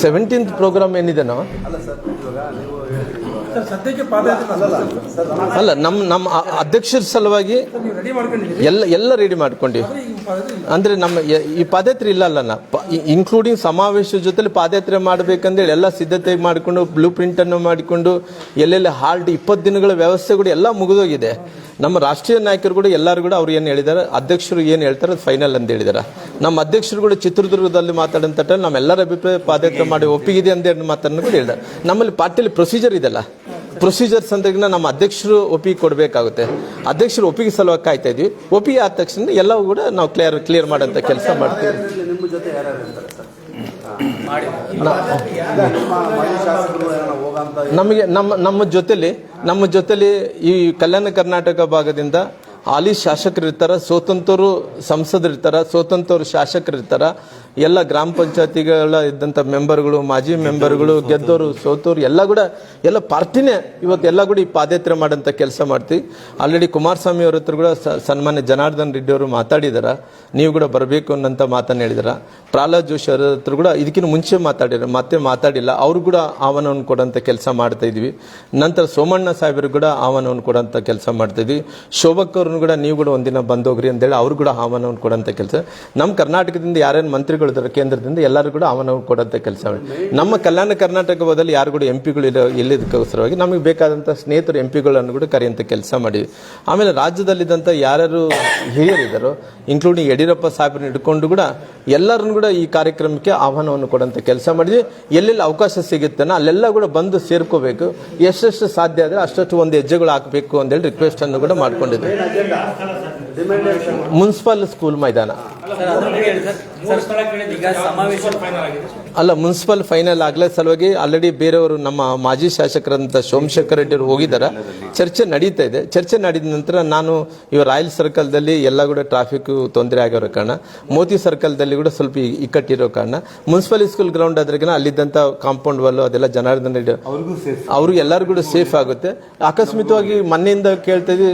Seventeenth program ಏನಿದೆ ಅಲ್ಲ ನಮ್ಮ ನಮ್ಮ ಅಧ್ಯಕ್ಷರ ಸಲುವಾಗಿ ಎಲ್ಲ ಎಲ್ಲ ರೆಡಿ ಮಾಡ್ಕೊಂಡಿವಿ ಅಂದ್ರೆ ನಮ್ಮ ಈ ಪಾದಯಾತ್ರೆ ಇಲ್ಲ ಅಲ್ಲ ಇನ್ಕ್ಲೂಡಿಂಗ್ ಸಮಾವೇಶ ಜೊತೆಲಿ ಪಾದಯಾತ್ರೆ ಮಾಡಬೇಕಂದೇಳಿ ಎಲ್ಲ ಸಿದ್ಧತೆ ಮಾಡಿಕೊಂಡು ಬ್ಲೂ ಪ್ರಿಂಟ್ ಅನ್ನು ಮಾಡಿಕೊಂಡು, ಎಲ್ಲೆಲ್ಲಿ ಹಾಲ್ಟ್ ಇಪ್ಪತ್ತು ದಿನಗಳ ವ್ಯವಸ್ಥೆ ಕೂಡ ಎಲ್ಲ ಮುಗಿದೋಗಿದೆ. ನಮ್ಮ ರಾಷ್ಟ್ರೀಯ ನಾಯಕರು ಕೂಡ ಎಲ್ಲರೂ ಕೂಡ ಅವ್ರು ಏನು ಹೇಳಿದಾರೆ, ಅಧ್ಯಕ್ಷರು ಏನು ಹೇಳ್ತಾರೆ ಅದು ಫೈನಲ್ ಅಂತ ಹೇಳಿದಾರೆ. ನಮ್ಮ ಅಧ್ಯಕ್ಷರು ಕೂಡ ಚಿತ್ರದುರ್ಗದಲ್ಲಿ ಮಾತಾಡಂತ ನಮ್ಮೆಲ್ಲರ ಅಭಿಪ್ರಾಯ ಪಾದಯಾತ್ರೆ ಮಾಡಿ ಒಪ್ಪಿಗಿದೆ ಅಂತ ಮಾತನ್ನು ಕೂಡ ಹೇಳಿದ್ದಾರೆ ನಮ್ಮಲ್ಲಿ ಪಾರ್ಟಿಲಿ ಪ್ರೊಸೀಜರ್ ಇದೆಲ್ಲ ಪ್ರೊಸೀಜರ್ಸ್ ಅಂದ್ರಿಗಿನ ನಮ್ಮ ಅಧ್ಯಕ್ಷರು ಒಪ್ಪಿಗೆ ಕೊಡಬೇಕಾಗುತ್ತೆ. ಅಧ್ಯಕ್ಷರು ಒಪ್ಪಿಗೆ ಸಲುವಾಗಿ ಕಾಯ್ತಾ ಇದ್ವಿ. ಒಪ್ಪಿಗೆ ಆದ ತಕ್ಷಣ ಎಲ್ಲವೂ ಕೂಡ ನಾವು ಕ್ಲಿಯರ್ ಕ್ಲಿಯರ್ ಮಾಡೋಂಥ ಕೆಲಸ ಮಾಡ್ತೀವಿ. ನಮಗೆ ನಮ್ಮ ನಮ್ಮ ಜೊತೆಲಿ ನಮ್ಮ ಜೊತೆಲಿ ಈ ಕಲ್ಯಾಣ ಕರ್ನಾಟಕ ಭಾಗದಿಂದ ಹಾಲಿ ಶಾಸಕರು ಇರ್ತಾರ ಸ್ವತಂತ್ರರು ಸಂಸದರು ಇರ್ತಾರ ಸ್ವತಂತ್ರರು ಶಾಸಕರು ಇರ್ತಾರ ಎಲ್ಲ ಗ್ರಾಮ ಪಂಚಾಯತಿಗಳ ಇದ್ದಂಥ ಮೆಂಬರ್ಗಳು ಮಾಜಿ ಮೆಂಬರ್ಗಳು ಗೆದ್ದವರು ಸೋತವರು ಎಲ್ಲ ಕೂಡ ಎಲ್ಲ ಪಾರ್ಟಿನೇ ಇವತ್ತು ಎಲ್ಲ ಕೂಡ ಈ ಪಾದಯಾತ್ರೆ ಮಾಡೋಂಥ ಕೆಲಸ ಮಾಡ್ತೀವಿ. ಆಲ್ರೆಡಿ ಕುಮಾರಸ್ವಾಮಿ ಅವ್ರ ಹತ್ರ ಕೂಡ ಸನ್ಮಾನ್ಯ ಜನಾರ್ದನ್ ರೆಡ್ಡಿ ಅವರು ಮಾತಾಡಿದಾರ. ನೀವು ಕೂಡ ಬರಬೇಕು ಅನ್ನೋಂಥ ಮಾತನ್ನು ಹೇಳಿದಾರ. ಪ್ರಹ್ಲಾದ್ ಜೋಶಿ ಅವ್ರ ಹತ್ರ ಕೂಡ ಇದಕ್ಕಿಂತ ಮುಂಚೆ ಮಾತಾಡಿರ ಮತ್ತೆ ಮಾತಾಡಿಲ್ಲ. ಅವರು ಕೂಡ ಆಹ್ವಾನವನ್ನು ಕೊಡೋಂಥ ಕೆಲಸ ಮಾಡ್ತಾ ಇದ್ವಿ. ನಂತರ ಸೋಮಣ್ಣ ಸಾಹೇಬರು ಕೂಡ ಆಹ್ವಾನವನ್ನು ಕೊಡೋಂಥ ಕೆಲಸ ಮಾಡ್ತಾ ಇದ್ವಿ. ಶೋಭಕ್ ಅವ್ರನ್ನು ಕೂಡ ನೀವು ಕೂಡ ಒಂದಿನ ಬಂದೋಗ್ರಿ ಅಂತೇಳಿ ಅವ್ರು ಕೂಡ ಆಹ್ವಾನವನ್ನು ಕೊಡೋಂಥ ಕೆಲಸ. ನಮ್ಮ ಕರ್ನಾಟಕದಿಂದ ಯಾರೇನು ಮಂತ್ರಿಗಳು ಇದ್ದಾರೆ ಕೇಂದ್ರದಿಂದ ಎಲ್ಲರೂ ಕೂಡ ಆಹ್ವಾನವನ್ನು ಕೊಡೋಂಥ ಕೆಲಸ ನಮ್ಮ ಕಲ್ಯಾಣ ಕರ್ನಾಟಕ ಹೋದಲ್ಲಿ ಯಾರು ಕೂಡ ಎಂ ಪಿಗಳು ಇರೋ ಇಲ್ಲದಕ್ಕೋಸ್ಕರವಾಗಿ ನಮಗೆ ಬೇಕಾದಂಥ ಸ್ನೇಹಿತರು ಎಂ ಪಿಗಳನ್ನು ಕೂಡ ಕರೆಯುವಂಥ ಕೆಲಸ ಮಾಡಿದ್ವಿ. ಆಮೇಲೆ ರಾಜ್ಯದಲ್ಲಿದ್ದಂಥ ಯಾರ್ಯಾರು ಹಿರಿಯರಿದ್ದಾರೋ ಇನ್ಕ್ಲೂಡಿಂಗ್ ಯಡಿಯೂರಪ್ಪ ಸಾಹೇಬ್ರನ್ನ ಹಿಡ್ಕೊಂಡು ಕೂಡ ಎಲ್ಲರನ್ನು ಕೂಡ ಈ ಕಾರ್ಯಕ್ರಮಕ್ಕೆ ಆಹ್ವಾನವನ್ನು ಕೊಡೋಂಥ ಕೆಲಸ ಮಾಡಿದ್ವಿ. ಎಲ್ಲೆಲ್ಲಿ ಅವಕಾಶ ಸಿಗುತ್ತೇನೋ ಅಲ್ಲೆಲ್ಲ ಕೂಡ ಬಂದು ಸೇರ್ಕೋಬೇಕು. ಎಷ್ಟೆಷ್ಟು ಸಾಧ್ಯ ಆದರೆ ಅಷ್ಟಷ್ಟು ಒಂದು ಹೆಜ್ಜೆಗಳು ಹಾಕಬೇಕು ಅಂತೇಳಿ ರಿಕ್ವೆಸ್ಟ್ ಅನ್ನು ಕೂಡ ಮಾಡ್ಕೊಂಡಿದ್ವಿ. ಮುನ್ಸಿಪಾಲ್ ಏನು ಸರ್ ಮುನ್ಸಿಪಲ್ ಸ್ಕೂಲ್ ಮೈದಾನ ಅಲ್ಲ ಮುನ್ಸಿಪಲ್ ಫೈನಲ್ ಆಗ್ಲ ಸಲುವಾಗಿ ಆಲ್ರೆಡಿ ಬೇರೆಯವರು ನಮ್ಮ ಮಾಜಿ ಶಾಸಕರಂತ ಸೋಮಶೇಖರ್ ರೆಡ್ಡಿ ಅವರು ಹೋಗಿದ್ದಾರೆ ಚರ್ಚೆ ನಡೀತಾ ಇದೆ. ಚರ್ಚೆ ನಡೆದ ನಂತರ ನಾನು ಇವ ರಾಯಲ್ ಸರ್ಕಲ್ದಲ್ಲಿ ಎಲ್ಲ ಕೂಡ ಟ್ರಾಫಿಕ್ ತೊಂದರೆ ಆಗಿರೋ ಕಾರಣ ಮೋತಿ ಸರ್ಕಲ್ದಲ್ಲಿ ಕೂಡ ಸ್ವಲ್ಪ ಇಕ್ಕಟ್ಟಿರೋ ಕಾರಣ ಮುನ್ಸಿಪಲ್ ಸ್ಕೂಲ್ ಗ್ರೌಂಡ್ ಆದ್ರೆ ಅಲ್ಲಿದ್ದಂಥ ಕಾಂಪೌಂಡ್ ವಾಲ್ ಅದೆಲ್ಲ ಜನಾರ್ದನ್ ರೆಡ್ಡಿ ಅವ್ರಿಗೆ ಎಲ್ಲರಿಗೂ ಕೂಡ ಸೇಫ್ ಆಗುತ್ತೆ. ಆಕಸ್ಮಿಕವಾಗಿ ಮನೆಯಿಂದ ಕೇಳ್ತಾ ಇದ್ವಿ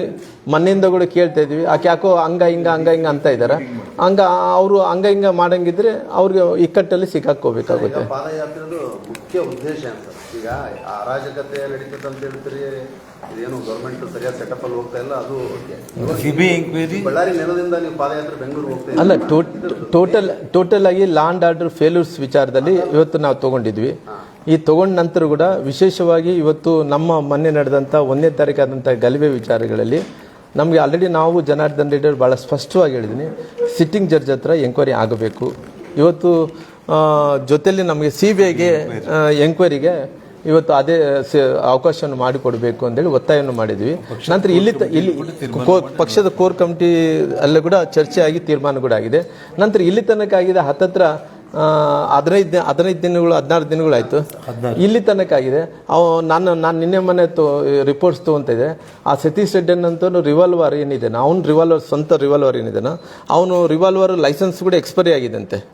ಮನೆಯಿಂದ ಕೂಡ ಕೇಳ್ತಾ ಇದ್ವಿ. ಆಕೆ ಯಾಕೋ ಹಂಗ ಹಿಂಗ ಹಂಗ ಹಿಂಗ ಅಂತ ಇದಾರೆ. ಹಂಗ ಅವರು ಹಂಗ ಹಿಂಗ ಮಾಡಂಗಿದ್ರೆ ಅವ್ರಿಗೆ ಇಕ್ಕಟ್ಟಲ್ಲಿ ಸಿಕ್ಕಾಕೋಬೇಕಾಗುತ್ತೆ ಪಾದಯಾತ್ರೆದು ಮುಖ್ಯ ಉದ್ದೇಶ ಅಂತ. ಈಗ ಅರಾಜಕತೆ ನಡೀತದೆ ಅಂತ ಹೇಳ್ತೀರಿ ಇದೇನು ಗೌರ್ಮೆಂಟ್ ಸರಿಯಾದ ಸೆಟಪ್ ಅಲ್ಲಿ ಹೋಗ್ತಾ ಇಲ್ಲ ಅದು ಓಕೆ. ಸಿಬಿಐ ಎಂಕ್ವೈರಿ ಬಳ್ಳಾರಿ ನೆಲದಿಂದ ನೀವು ಪಾದಯಾತ್ರೆ ಬೆಂಗಳೂರು ಹೋಗ್ತಾ. ಅಲ್ಲ ಟೋಟಲ್ ಟೋಟಲ್ ಆಗಿ ಲ್ಯಾಂಡ್ ಆರ್ಡರ್ ಫೇಲ್ಯೂರ್ಸ್ ವಿಚಾರದಲ್ಲಿ ಇವತ್ತು ನಾವು ತಗೊಂಡಿದ್ವಿ. ಈ ತಗೊಂಡ ನಂತರ ಕೂಡ ವಿಶೇಷವಾಗಿ ಇವತ್ತು ನಮ್ಮ ಮೊನ್ನೆ ನಡೆದಂಥ ಒಂದನೇ ತಾರೀಕಾದಂಥ ಗಲಭೆ ವಿಚಾರಗಳಲ್ಲಿ ನಮಗೆ ಆಲ್ರೆಡಿ ನಾವು ಜನಾರ್ದನ್ ರೆಡ್ಡಿ ಭಾಳ ಸ್ಪಷ್ಟವಾಗಿ ಹೇಳಿದ್ದೀನಿ ಸಿಟ್ಟಿಂಗ್ ಜಡ್ಜ್ ಹತ್ರ ಎಂಕ್ವೈರಿ ಆಗಬೇಕು. ಇವತ್ತು ಜೊತೆಯಲ್ಲಿ ನಮಗೆ ಸಿ ಬಿ ಐಗೆ ಎಂಕ್ವೈರಿಗೆ ಇವತ್ತು ಅದೇ ಅವಕಾಶವನ್ನು ಮಾಡಿಕೊಡಬೇಕು ಅಂತೇಳಿ ಒತ್ತಾಯವನ್ನು ಮಾಡಿದ್ವಿ. ನಂತರ ಇಲ್ಲಿ ಇಲ್ಲಿ ಪಕ್ಷದ ಕೋರ್ ಕಮಿಟಿ ಅಲ್ಲೂ ಕೂಡ ಚರ್ಚೆ ಆಗಿ ತೀರ್ಮಾನ ಕೂಡ ಆಗಿದೆ. ನಂತರ ಇಲ್ಲಿ ತನಕ ಆಗಿದೆ ಹತ್ತತ್ರ ಹದಿನೈದು ದಿನ ಹದಿನೈದು ದಿನಗಳು ಹದಿನಾರು ದಿನಗಳಾಯ್ತು. ಇಲ್ಲಿ ತನಕ ಆಗಿದೆ ಅವ ನಾನು ನಾನು ನಿನ್ನೆ ಮನೆ ತೋ ರಿಪೋರ್ಟ್ಸ್ ತೊಗೊತಿದ್ದೆ. ಆ ಸತೀಶ್ ರೆಡ್ಡಿ ಅಂತ ರಿವಾಲ್ವರ್ ಏನಿದೆ? ಅವ್ನು ರಿವಾಲ್ವರ್ ಸ್ವಂತ ರಿವಾಲ್ವರ್ ಏನಿದೆ ಅವನು ರಿವಾಲ್ವರ್ ಲೈಸೆನ್ಸ್ ಕೂಡ ಎಕ್ಸ್ಪೈರಿ ಆಗಿದಂತೆ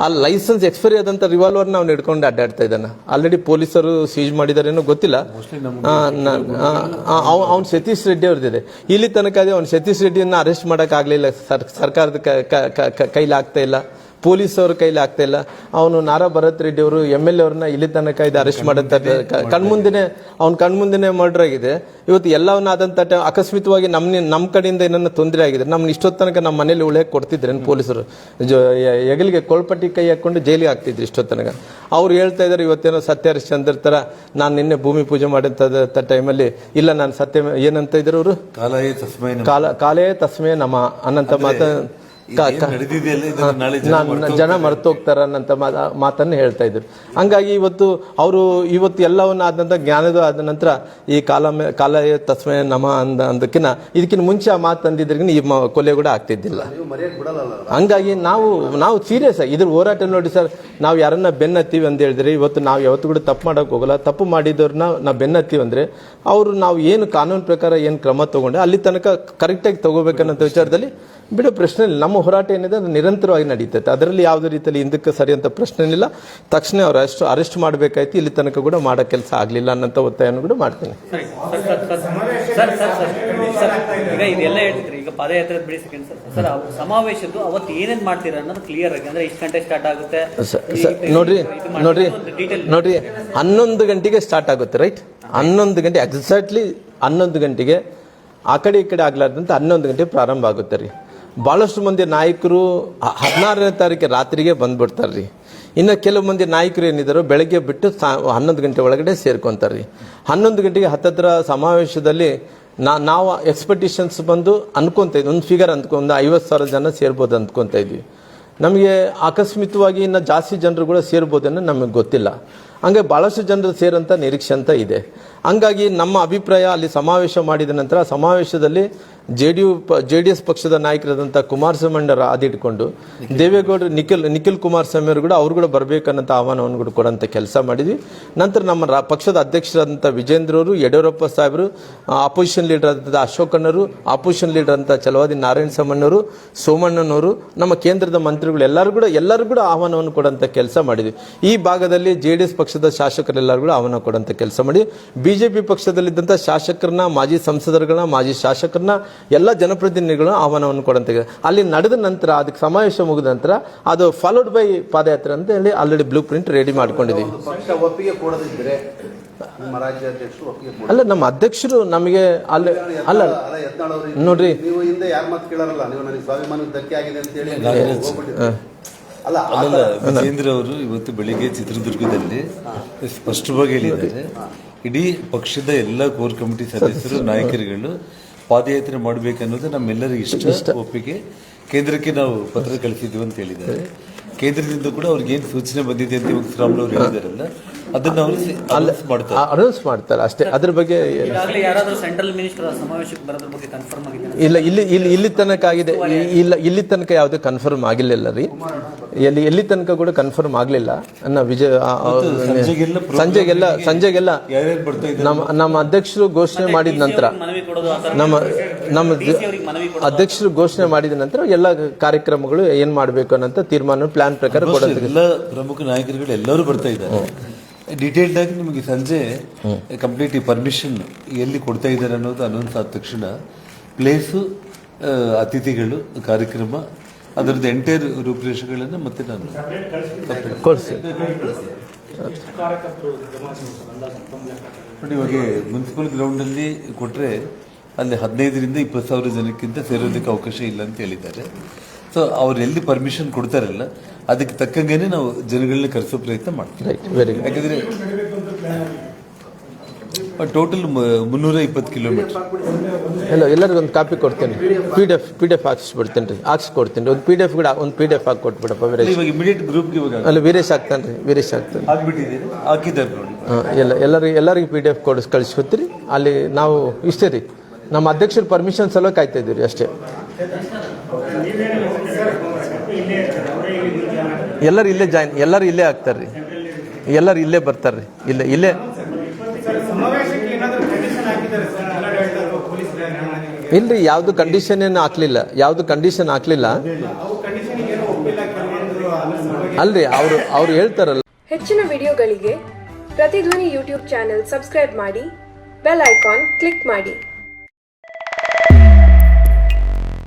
ಆ ಲೈಸೆನ್ಸ್ ಎಕ್ಸ್ಪೈರಿ ಆದಂಥ ರಿವಾಲ್ವರ್ನ ಅವ್ನು ಹಿಡ್ಕೊಂಡು ಅಡ್ಡಾಡ್ತಾ ಇದ್ದಾನೆ. ಆಲ್ರೆಡಿ ಪೊಲೀಸರು ಸೀಜ್ ಮಾಡಿದಾರೇನೋ ಗೊತ್ತಿಲ್ಲ. ಅವ್ನು ಸತೀಶ್ ರೆಡ್ಡಿ ಅವ್ರದ್ದಿದೆ. ಇಲ್ಲಿ ತನಕ ಅದೇ ಅವ್ನು ಸತೀಶ್ ರೆಡ್ಡಿಯನ್ನು ಅರೆಸ್ಟ್ ಮಾಡೋಕ್ಕಾಗಲಿಲ್ಲ. ಸರ್ ಸರ್ಕಾರದ ಕ- ಕ- ಕ- ಕ- ಕೈಲಿ ಆಗ್ತಾ ಇಲ್ಲ. ಪೊಲೀಸ್ ಅವ್ರ ಕೈಲಿ ಆಗ್ತಾ ಇಲ್ಲ. ಅವನು ನಾರಾ ಭರತ್ ರೆಡ್ಡಿ ಅವರು ಎಂ ಎಲ್ ಅವ್ರನ್ನ ಇಲ್ಲಿ ತನಕ ಇದು ಅರೆಸ್ಟ್ ಮಾಡಂತ ಕಣ್ಮುಂದಿನೇ ಅವ್ನ ಕಣ್ಮುಂದಿನೇ ಮರ್ಡರ್ ಆಗಿದೆ. ಇವತ್ತು ಎಲ್ಲವನ್ನ ಆದಂತ ಟೈಮ್ ಅಕಸ್ಮಿತವಾಗಿ ನಮ್ಮ ನಮ್ಮ ಕಡೆಯಿಂದ ಏನನ್ನ ತೊಂದರೆ ಆಗಿದೆ. ನಮ್ಗೆ ಇಷ್ಟೊತ್ತು ತನಕ ನಮ್ಮ ಮನೇಲಿ ಉಳಿಯಕ್ಕೆ ಕೊಡ್ತಿದ್ರೇನು ಪೊಲೀಸರು. ಹೆಗಲಿಗೆ ಕೊಳ್ಪಟ್ಟಿ ಕೈ ಹಾಕೊಂಡು ಜೈಲಿಗೆ ಹಾಕ್ತಿದ್ರು ಇಷ್ಟೊತ್ತು ತನಕ. ಅವ್ರು ಹೇಳ್ತಾ ಇದ್ದಾರೆ ಇವತ್ತೇನೋ ಸತ್ಯ ಹರಿಶ್ಚಂದ್ರ ತರ ನಾನು ನಿನ್ನೆ ಭೂಮಿ ಪೂಜೆ ಮಾಡಿದಂಥ ಟೈಮಲ್ಲಿ ಇಲ್ಲ ನಾನು ಸತ್ಯ ಏನಂತ ಇದ್ರು ಅವರು? ಕಾಲೇ ತಸ್ಮೇ ನಮ ಅನ್ನಂತ ಮಾತ ಇದನ್ನ ಜನ ಮರ್ತೋಗ್ತಾರ ಅನ್ನಂತ ಮಾತನ್ನು ಹೇಳ್ತಾ ಇದ್ರು. ಹಂಗಾಗಿ ಇವತ್ತು ಅವರು ಇವತ್ತು ಎಲ್ಲವನ್ನ ಆದಂತ ಜ್ಞಾನದ ಆದ ನಂತರ ಈ ಕಾಲ ಕಾಲ ತಸ್ಮಯ ನಮ ಅಂದ ಅಂದಕ್ಕಿನ್ನ ಇದಕ್ಕಿಂತ ಮುಂಚೆ ಆ ಮಾತು ಅಂದಿದ್ರಿಗಿನ ಈ ಕೊಲೆ ಕೂಡ ಆಗ್ತಿದ್ದಿಲ್ಲ. ಹಂಗಾಗಿ ನಾವು ನಾವು ಸೀರಿಯಸ್ ಆಗಿ ಇದ್ರ ಹೋರಾಟ ನೋಡಿ ಸರ್ ನಾವು ಯಾರನ್ನ ಬೆನ್ನತ್ತೀವಿ ಅಂತ ಹೇಳಿದ್ರೆ ಇವತ್ತು ನಾವು ಯಾವತ್ತು ಕೂಡ ತಪ್ಪು ಮಾಡಕ್ ಹೋಗಲ್ಲ. ತಪ್ಪು ಮಾಡಿದವ್ರನ್ನ ನಾವು ಬೆನ್ನತ್ತೀವಿ ಅಂದ್ರೆ ಅವರು ನಾವು ಏನು ಕಾನೂನು ಪ್ರಕಾರ ಏನು ಕ್ರಮ ತಗೊಂಡೆ ಅಲ್ಲಿ ತನಕ ಕರೆಕ್ಟಾಗಿ ತಗೋಬೇಕನ್ನೋ ವಿಚಾರದಲ್ಲಿ ಬಿಡೋ ಪ್ರಶ್ನೆ ಇಲ್ಲ ನಮ್ಮ ಹೋರಾಟ ಏನಿದೆ ಅದು ನಿರಂತರವಾಗಿ ನಡೀತೈತೆ. ಅದರಲ್ಲಿ ಯಾವುದೇ ರೀತಿಯಲ್ಲಿ ಹಿಂದಕ್ಕೆ ಸರಿ ಅಂತ ಪ್ರಶ್ನೆ ಇಲ್ಲ ತಕ್ಷಣ ಅವ್ರು ಅಷ್ಟು ಅರೆಸ್ಟ್ ಮಾಡಬೇಕಾಯ್ತು. ಇಲ್ಲಿ ತನಕ ಕೂಡ ಮಾಡೋ ಕೆಲಸ ಆಗಲಿಲ್ಲ ಅನ್ನೋಂಥ ಒತ್ತಾಯವನ್ನು ಕೂಡ ಮಾಡ್ತೀನಿ. Sir sir sir sir sir sir sir ಈಗ ಇದೆಲ್ಲ ಹೇಳ್ತಿದ್ರಿ. ಈಗ ಪಾದಯಾತ್ರೆ ಬಿಡಿ ಸೆಕೆಂಡ್ ಸರ್ ಸರ್. ಅವ್ ಸಮಾವೇಶದ್ದು ಅವತ್ತು ಏನೇನ್ ಮಾಡ್ತೀರಾ ಅನ್ನೋದು ಕ್ಲಿಯರ್ ಆಗಿ ಅಂದ್ರೆ ಇಷ್ಟು ಗಂಟೆ ಸ್ಟಾರ್ಟ್ ಆಗುತ್ತೆ? ಸ- ಸ- ನೋಡ್ರಿ ನೋಡ್ರಿ ನೋಡ್ರಿ ಹನ್ನೊಂದು ಗಂಟೆಗೆ ಸ್ಟಾರ್ಟ್ ಆಗುತ್ತೆ ರೈಟ್ ಹನ್ನೊಂದು ಗಂಟೆ ಎಕ್ಸಾಕ್ಟ್ಲಿ ಹನ್ನೊಂದು ಗಂಟೆಗೆ ಆ ಕಡೆ ಈ ಕಡೆ ಆಗ್ಲಾರ್ದಂತ ಹನ್ನೊಂದು ಗಂಟೆ ಪ್ರಾರಂಭ ಆಗುತ್ತೆ ರೀ. ಭಾಳಷ್ಟು ಮಂದಿ ನಾಯಕರು ಹದಿನಾರನೇ ತಾರೀಕು ರಾತ್ರಿಗೆ ಬಂದ್ಬಿಡ್ತಾರೆ ರೀ ಇನ್ನು ಕೆಲವು ಮಂದಿ ನಾಯಕರು ಏನಿದ್ದಾರೋ ಬೆಳಗ್ಗೆ ಬಿಟ್ಟು ಸಾ, ಹನ್ನೊಂದು ಗಂಟೆ ಒಳಗಡೆ ಸೇರ್ಕೊಂತಾರೆ ರೀ ಹನ್ನೊಂದು ಗಂಟೆಗೆ ಹತ್ತತ್ರ ಸಮಾವೇಶದಲ್ಲಿ ನಾ, ನಾವು ಎಕ್ಸ್ಪೆಕ್ಟೇಷನ್ಸ್ ಬಂದು ಅನ್ಕೊತ ಇದ್ವಿ. ಒಂದು ಫಿಗರ್ ಅಂದ್ಕೊ, ಒಂದು ಐವತ್ತು ಸಾವಿರ ಜನ ಸೇರ್ಬೋದು ಅಂದ್ಕೊತಾ ಇದ್ವಿ. ನಮಗೆ ಆಕಸ್ಮಿಕವಾಗಿ ಇನ್ನು ಜಾಸ್ತಿ ಜನರು ಕೂಡ ಸೇರ್ಬೋದನ್ನು ನಮಗೆ ಗೊತ್ತಿಲ್ಲ. ಹಂಗೆ ಭಾಳಷ್ಟು ಜನರು ಸೇರಂಥ ನಿರೀಕ್ಷೆ ಅಂತ ಇದೆ. ಹಂಗಾಗಿ ನಮ್ಮ ಅಭಿಪ್ರಾಯ ಅಲ್ಲಿ ಸಮಾವೇಶ ಮಾಡಿದ ನಂತರ ಸಮಾವೇಶದಲ್ಲಿ J D U J D S ಪಕ್ಷದ ನಾಯಕರಾದಂಥ ಕುಮಾರಸ್ವಾಮಣ್ಣರ ಆದಿಟ್ಕೊಂಡು ದೇವೇಗೌಡರು ನಿಖಿಲ್ ನಿಖಿಲ್ ಕುಮಾರಸ್ವಾಮಿ ಅವರು ಕೂಡ ಅವ್ರು ಕೂಡ ಬರಬೇಕನ್ನಂಥ ಆಹ್ವಾನವನ್ನು ಕೂಡ ಕೊಡೋಂಥ ಕೆಲಸ ಮಾಡಿದ್ವಿ. ನಂತರ ನಮ್ಮ ರಾ ಪಕ್ಷದ ಅಧ್ಯಕ್ಷರಾದಂಥ ವಿಜೇಂದ್ರ ಅವರು ಯಡಿಯೂರಪ್ಪ ಸಾಹೇಬರು ಆಪೋಸಿಷನ್ ಲೀಡರ್ ಆದಂಥ ಅಶೋಕಣ್ಣರು ಆಪೋಸಿಷನ್ ಲೀಡರ್ ಅಂತ ಚಲವಾದಿ ನಾರಾಯಣ ಸಾಮಣ್ಣವರು ಸೋಮಣ್ಣನವರು ನಮ್ಮ ಕೇಂದ್ರದ ಮಂತ್ರಿಗಳು ಎಲ್ಲರೂ ಕೂಡ ಎಲ್ಲರೂ ಕೂಡ ಆಹ್ವಾನವನ್ನು ಕೊಡೋಂಥ ಕೆಲಸ ಮಾಡಿದ್ವಿ. ಈ ಭಾಗದಲ್ಲಿ ಜೆ ಡಿ ಎಸ್ ಪಕ್ಷದ ಶಾಸಕರೆಲ್ಲರೂ ಕೂಡ ಆಹ್ವಾನ ಕೊಡೋಂಥ ಕೆಲಸ ಮಾಡಿ ಬಿಜೆಪಿ ಪಕ್ಷದಲ್ಲಿದ್ದಂಥ ಶಾಸಕರನ್ನ ಮಾಜಿ ಸಂಸದರುಗಳನ್ನ ಮಾಜಿ ಶಾಸಕರನ್ನ ಎಲ್ಲ ಜನಪ್ರತಿನಿಧಿಗಳನ್ನ ಆಹ್ವಾನವನ್ನು ಕೊಡುವಂಥ. ಅಲ್ಲಿ ನಡೆದ ನಂತರ ಅದಕ್ಕೆ ಸಮಾವೇಶ ಮುಗಿದ ನಂತರ ಅದು ಫಾಲೋಡ್ ಬೈ ಪಾದಯಾತ್ರೆ ಅಂತ ಹೇಳಿ ಆಲ್ರೆಡಿ ಬ್ಲೂ ಪ್ರಿಂಟ್ ರೆಡಿ ಮಾಡ್ಕೊಂಡಿದ್ದೀವಿ ಅಲ್ಲ ನಮ್ಮ ಅಧ್ಯಕ್ಷರು ನಮಗೆ ಅಲ್ಲಿ ಅಲ್ಲ ನೋಡ್ರಿ. ನೀವು ಹಿಂದೆ ಯಾರ ಮಾತು ಕೇಳಾರಲ್ಲ? ನೀವು ನನಗೆ ಸ್ವಾಭಿಮಾನಕ್ಕೆ ಧಕ್ಕೆ ಆಗಿದೆ ಅಂತ ಹೇಳಿ. ಅಲ್ಲ ವಿಜೇಂದ್ರ ಅವರು ಇವತ್ತು ಬೆಳಿಗ್ಗೆ ಚಿತ್ರದುರ್ಗದಲ್ಲಿ ಸ್ಪಷ್ಟವಾಗಿ ಹೇಳಿದ್ದಾರೆ. ಇಡೀ ಪಕ್ಷದ ಎಲ್ಲ ಕೋರ್ ಕಮಿಟಿ ಸದಸ್ಯರು ನಾಯಕರುಗಳು ಪಾದಯಾತ್ರೆ ಮಾಡಬೇಕನ್ನೋದು ನಮ್ಮೆಲ್ಲರ ಇಷ್ಟ. ಒಪ್ಪಿಗೆ. ಕೇಂದ್ರಕ್ಕೆ ನಾವು ಪತ್ರ ಕಳಿಸಿದ್ವಿ ಅಂತ ಹೇಳಿದ್ದಾರೆ. ಕೇಂದ್ರದಿಂದ ಕೂಡ ಅವ್ರಿಗೆ ಏನು ಸೂಚನೆ ಬಂದಿದೆ ಅಂತ ಇವಾಗ ಶ್ರೀರಾಮುಲು ಅವರು ಹೇಳಿದಾರಲ್ಲ ಅದನ್ನ ಅವರು ಅನೌನ್ಸ್ ಮಾಡ್ತಾರೆ. ಅನೌನ್ಸ್ ಮಾಡ್ತಾರೆ ಅಷ್ಟೇ. ಅದ್ರ ಬಗ್ಗೆ ಯಾರಾದ್ರೂ ಸೆಂಟ್ರಲ್ ಮಿನಿಸ್ಟರ್ ಸಮಾವೇಶಕ್ಕೆ ಬರೋದ್ರ ಬಗ್ಗೆ ಕನ್ಫರ್ಮ್ ಆಗಿದೆ ಇಲ್ಲ ಇಲ್ಲಿ ಇಲ್ಲಿ ಇಲ್ಲಿ ತನಕ ಆಗಿದೆ. ಇಲ್ಲ ಇಲ್ಲಿ ತನಕ ಯಾವುದೇ ಕನ್ಫರ್ಮ್ ಆಗಿಲ್ಲ ರೀ. ಎಲ್ಲಿ ಎಲ್ಲಿ ತನಕ ಕೂಡ ಕನ್ಫರ್ಮ್ ಆಗಲಿಲ್ಲ. ಅನ್ನೋ ವಿಜಯ ಸಂಜೆಗೆಲ್ಲ ಸಂಜೆಗೆಲ್ಲ ನಮ್ಮ ನಮ್ಮ ಅಧ್ಯಕ್ಷರು ಘೋಷಣೆ ಮಾಡಿದ ನಂತರ ಕೊಡೋದು ನಮ್ಮ ನಮ್ಮ ಕೊಡೋದು ಅಧ್ಯಕ್ಷರು ಘೋಷಣೆ ಮಾಡಿದ ನಂತರ ಎಲ್ಲ ಕಾರ್ಯಕ್ರಮಗಳು ಏನ್ ಮಾಡಬೇಕು ಅನ್ನೋ ತೀರ್ಮಾನ ಪ್ಲಾನ್ ಪ್ರಕಾರ ಕೊಡೋದಕ್ಕೆ ಎಲ್ಲ ಪ್ರಮುಖ ನಾಯಕರುಗಳು ಎಲ್ಲರೂ ಬರ್ತಾ ಇದ್ದಾರೆ. ಡೀಟೇಲ್ಡ್ ಆಗಿ ನಿಮಗೆ ಸಂಜೆ ಕಂಪ್ಲೀಟ್ ಈ ಪರ್ಮಿಷನ್ ಎಲ್ಲಿ ಕೊಡ್ತಾ ಇದ್ದಾರೆ ಅನ್ನೋದು ಅನೌನ್ಸ್ ಆದ ತಕ್ಷಣ ಪ್ಲೇಸು ಅತಿಥಿಗಳು ಕಾರ್ಯಕ್ರಮ ಅದರದ್ದು ಎಂಟೈರ್ ರೂಪುರೇಷೆಗಳನ್ನು ಮತ್ತೆ ನಾನು ನೋಡಿ ಇವಾಗ ಮುನ್ಸಿಪಲ್ ಗ್ರೌಂಡಲ್ಲಿ ಕೊಟ್ಟರೆ ಅಲ್ಲಿ ಹದಿನೈದರಿಂದ ಇಪ್ಪತ್ತು ಸಾವಿರ ಜನಕ್ಕಿಂತ ಸೇರೋದಕ್ಕೆ ಅವಕಾಶ ಇಲ್ಲ ಅಂತ ಹೇಳಿದ್ದಾರೆ. ಸೊ ಅವ್ರು ಎಲ್ಲಿ ಪರ್ಮಿಷನ್ ಕೊಡ್ತಾರಲ್ಲ ಅದಕ್ಕೆ ತಕ್ಕಂಗೆ ನಾವು ಜನಗಳನ್ನ ಕರೆಸೋ ಪ್ರಯತ್ನ ಮಾಡ್ತೀವಿ. ಯಾಕಂದ್ರೆ ಟೋಟಲ್ ಮುನ್ನೂರ ಇಪ್ಪತ್ತು ಕಿಲೋಮೀಟರ್ ಎಲ್ಲ ಎಲ್ಲರಿಗೂ ಒಂದು ಕಾಪಿ ಕೊಡ್ತೇನೆ. P D F P D F ಹಾಕ್ಸ್ಬಿಡ್ತೇನೆ ರೀ. ಹಾಕ್ಸ್ಕೊಡ್ತೀನಿ ಒಂದು ಪಿ ಡಿ ಎಫ್ ಕೂಡ ಒಂದು ಪಿ ಡಿ ಎಫ್ ಹಾಕಿ ಕೊಟ್ಬಿಡಪ್ಪ ವೀರೇಶ್ ಇವಾಗ ಇಮಿಡಿಯೇಟ್ ಗ್ರೂಪ್ಗೆ ಇವಾಗ ಅಲ್ಲ ವೀರೇಶ್ ಹಾಕ್ತಾನೆ ರೀ ವೀರೇಶ್ ಹಾಕ್ತಾನೆ ಆಗ್ಬಿಟ್ಟಿದೆ ಹಾಕಿದ್ದಾರೆ ನೋಡಿ. ಹಾಂ ಎಲ್ಲ ಎಲ್ಲರಿಗೆ ಎಲ್ಲರಿಗೆ ಪಿ ಡಿ ಎಫ್ ಕೊಡಿಸ್ ಕಳಿಸ್ಕೊತೀರಿ ಅಲ್ಲಿ ನಾವು ಇಷ್ಟೇ ರೀ. ನಮ್ಮ ಅಧ್ಯಕ್ಷರ ಪರ್ಮಿಷನ್ ಸಲುವಾಗಿ ಕಾಯ್ತಾ ಇದ್ದೀವಿ ರೀ ಅಷ್ಟೇ. ಎಲ್ಲರೂ ಇಲ್ಲೇ ಜಾಯಿನ್ ಎಲ್ಲರೂ ಇಲ್ಲೇ ಆಗ್ತಾರೆ ರೀ. ಎಲ್ಲರೂ ಇಲ್ಲೇ ಬರ್ತಾರೆ ರೀ. ಇಲ್ಲೇ ಇಲ್ಲೇ ಇಲ್ರಿ, ಯಾವುದು ಕಂಡೀಷನ್ ಏನು ಹಾಕ್ಲಿಲ್ಲ, ಯಾವುದು ಕಂಡೀಷನ್ ಹಾಕ್ಲಿಲ್ಲ. ಅಲ್ರಿ, ಅವರು, ಅವ್ರು ಹೇಳ್ತಾರಲ್ಲ. ಹೆಚ್ಚಿನ ವಿಡಿಯೋಗಳಿಗೆ ಪ್ರತಿಧ್ವನಿ ಯೂಟ್ಯೂಬ್ ಚಾನೆಲ್ ಸಬ್ಸ್ಕ್ರೈಬ್ ಮಾಡಿ, ಬೆಲ್ ಐಕಾನ್ ಕ್ಲಿಕ್ ಮಾಡಿ.